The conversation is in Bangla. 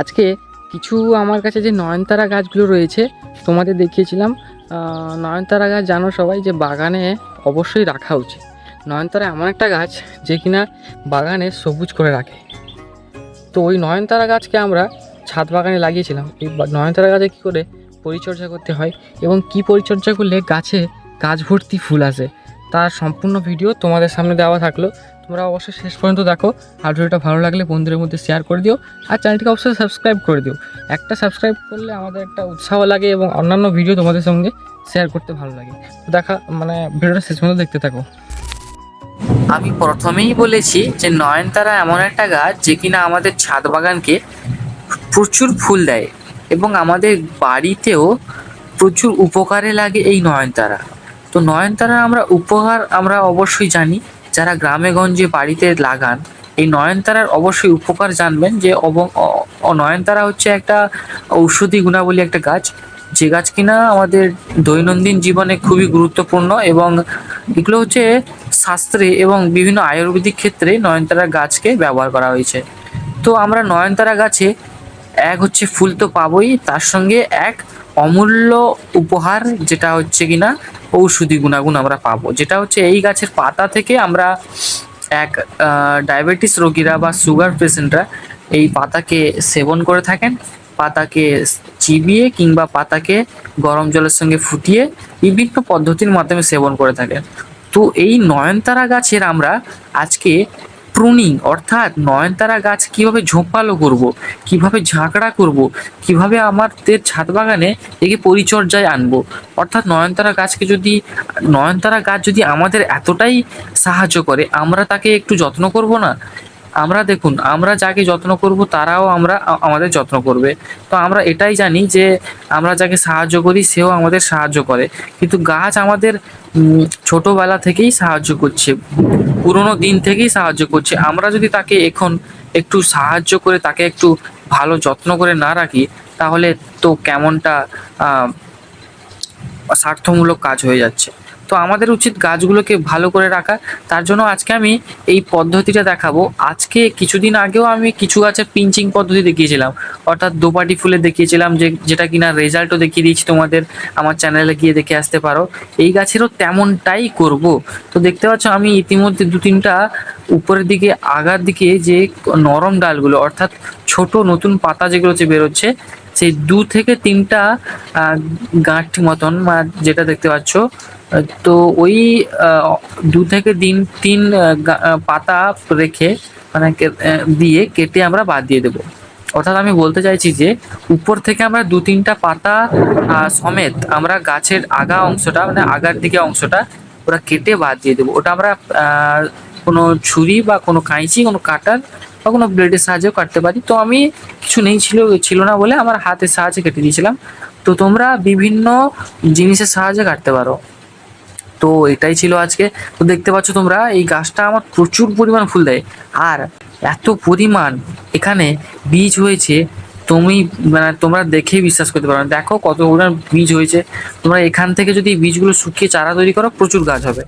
আজকে কিছু আমার কাছে যে নয়নতারা গাছগুলো রয়েছে, তোমাদের দেখিয়েছিলাম। নয়নতারা গাছ জানো সবাই যে বাগানে অবশ্যই রাখা উচিত। নয়নতারা এমন একটা গাছ যে কিনা বাগানে সবুজ করে রাখে। তো ওই নয়নতারা গাছকে আমরা ছাদ বাগানে লাগিয়েছিলাম। এই নয়নতারা গাছে কী করে পরিচর্যা করতে হয় এবং কি পরিচর্যা করলে গাছে গাছ ভর্তি ফুল আসে, তার সম্পূর্ণ ভিডিও তোমাদের সামনে দেওয়া থাকল। তোমরা অবশ্যই শেষ পর্যন্ত দেখো। আর ভিডিওটা ভালো লাগলে বন্ধুদের মধ্যে শেয়ার করে দিও। আর চ্যানেলটিকে অবশ্যই সাবস্ক্রাইব করে দিও। একটা সাবস্ক্রাইব করলে আমাদের একটা উৎসাহ লাগে এবং অন্যান্য ভিডিও তোমাদের সঙ্গে শেয়ার করতে ভালো লাগে। দেখা মানে ভিডিওটা শেষ পর্যন্ত দেখতে থাকো। আমি প্রথমেই বলেছি যে নয়নতারা এমন একটা গাছ যে কিনা আমাদের ছাদ বাগানকে প্রচুর ফুল দেয় এবং আমাদের বাড়িতেও প্রচুর উপকারে লাগে এই নয়নতারা। তো নয়নতারা আমরা উপকার আমরা অবশ্যই জানি। যারা গ্রামে গঞ্জে বাড়িতে লাগান, এই নয়নতারার অবশ্যই উপকার জানবেন যে নয়নতারা হচ্ছে একটা ঔষধি গুণাবলী একটা গাছ। যে গাছ কিনা আমাদের দৈনন্দিন জীবনে খুবই গুরুত্বপূর্ণ এবং এগুলো হচ্ছে শাস্ত্রে এবং বিভিন্ন আয়ুর্বেদিক ক্ষেত্রে নয়নতারা গাছকে ব্যবহার করা হয়েছে। তো আমরা নয়নতারা গাছে এক হচ্ছে ফুল তো পাবোই, তার সঙ্গে এক অমূল্য উপহার যেটা হচ্ছে কিনা ঔষধি গুণাগুণ আমরা পাবো। যেটা হচ্ছে এই গাছের পাতা থেকে আমরা এক ডায়াবেটিস রোগীরা বা সুগার পেশেন্টরা এই পাতাকে সেবন করে থাকেন, পাতাকে চিবিয়ে কিংবা পাতাকে গরম জলের সঙ্গে ফুটিয়ে বিভিন্ন পদ্ধতির মাধ্যমে সেবন করে থাকেন। তো এই নয়নতারা গাছের আমরা আজকে প্রুনিং, অর্থাৎ নয়নতারা গাছ কীভাবে ঝোপালো করব, কীভাবে ঝাঁকড়া করব, কীভাবে আমাদের ছাদ বাগানে একে পরিচর্যায় আনব। অর্থাৎ নয়নতারা গাছকে যদি, নয়নতারা গাছ যদি আমাদের এতটাই সাহায্য করে, আমরা তাকে একটু যত্ন করব না? আমরা দেখুন, আমরা যাকে যত্ন করব, তারাও আমরা আমাদের যত্ন করবে। তো আমরা এটাই জানি যে আমরা যাকে সাহায্য করি, সেও আমাদের সাহায্য করে। কিন্তু গাছ আমাদের ছোটোবেলা থেকেই সাহায্য করছে, পুরোনো দিন থেকেই সাহায্য করছে। আমরা যদি তাকে এখন একটু সাহায্য করে, তাকে একটু ভালো যত্ন করে না রাখি, তাহলে তো কেমনটা স্বার্থমূলক কাজ হয়ে যাচ্ছে। তো আমাদের উচিত গাছগুলোকে ভালো করে রাখা। তার জন্য আজকে আমি এই পদ্ধতিটা দেখাবো। আজকে কিছুদিন আগেও আমি কিছু গাছের পিঞ্চিং পদ্ধতি দেখিয়েছিলাম। অর্থাৎ দোপাটি ফুলে দেখিয়েছিলাম যে, যেটা কিনা রেজাল্টও দেখিয়ে দিয়েছি তোমাদের আমার চ্যানেলে গিয়ে দেখে আসতে পারো। এই গাছেরও তেমনটাই করব। তো দেখতে পাচ্ছ আমি ইতিমধ্যে দু তিনটা উপরের দিকে, আগার দিকে যে নরম ডালগুলো, অর্থাৎ ছোট নতুন পাতা যেগুলো হচ্ছে বেরোচ্ছে সেই দু থেকে তিনটা গাঁঠি মতন যেটা দেখতে পাচ্ছ তো ওই দু থেকে তিন তিন পাতা রেখে মানে দিয়ে কেটে আমরা বাদ দিয়ে দেবো। অর্থাৎ আমি বলতে চাইছি যে, উপর থেকে আমরা দু তিনটা পাতা সমেত আমরা গাছের আগা অংশটা মানে আগার দিকে অংশটা, ওরা কেটে বাদ দিয়ে দেবো। ওটা আমরা কোনো ছুরি বা কোনো কাঁচি কোনো কাটার বা কোনো ব্লেডের সাহায্যেও কাটতে পারি। তো আমি কিছু নেই, ছিল ছিল না বলে আমার হাতের সাহায্যে কেটে দিয়েছিলাম। তো তোমরা বিভিন্ন জিনিসের সাহায্যে কাটতে পারো। তো এটাই ছিল আজকে। তো দেখতে পাচ্ছ তোমরা, এই গাছটা আমার প্রচুর পরিমাণ ফুল দেয়। আর এত পরিমাণ এখানে বীজ হয়েছে, তুমি মানে তোমরা দেখেই বিশ্বাস করতে পারো দেখো কত পরিমাণ বীজ হয়েছে। তোমরা এখান থেকে যদি বীজগুলো শুকিয়ে চারা তৈরি করো, প্রচুর গাছ হবে।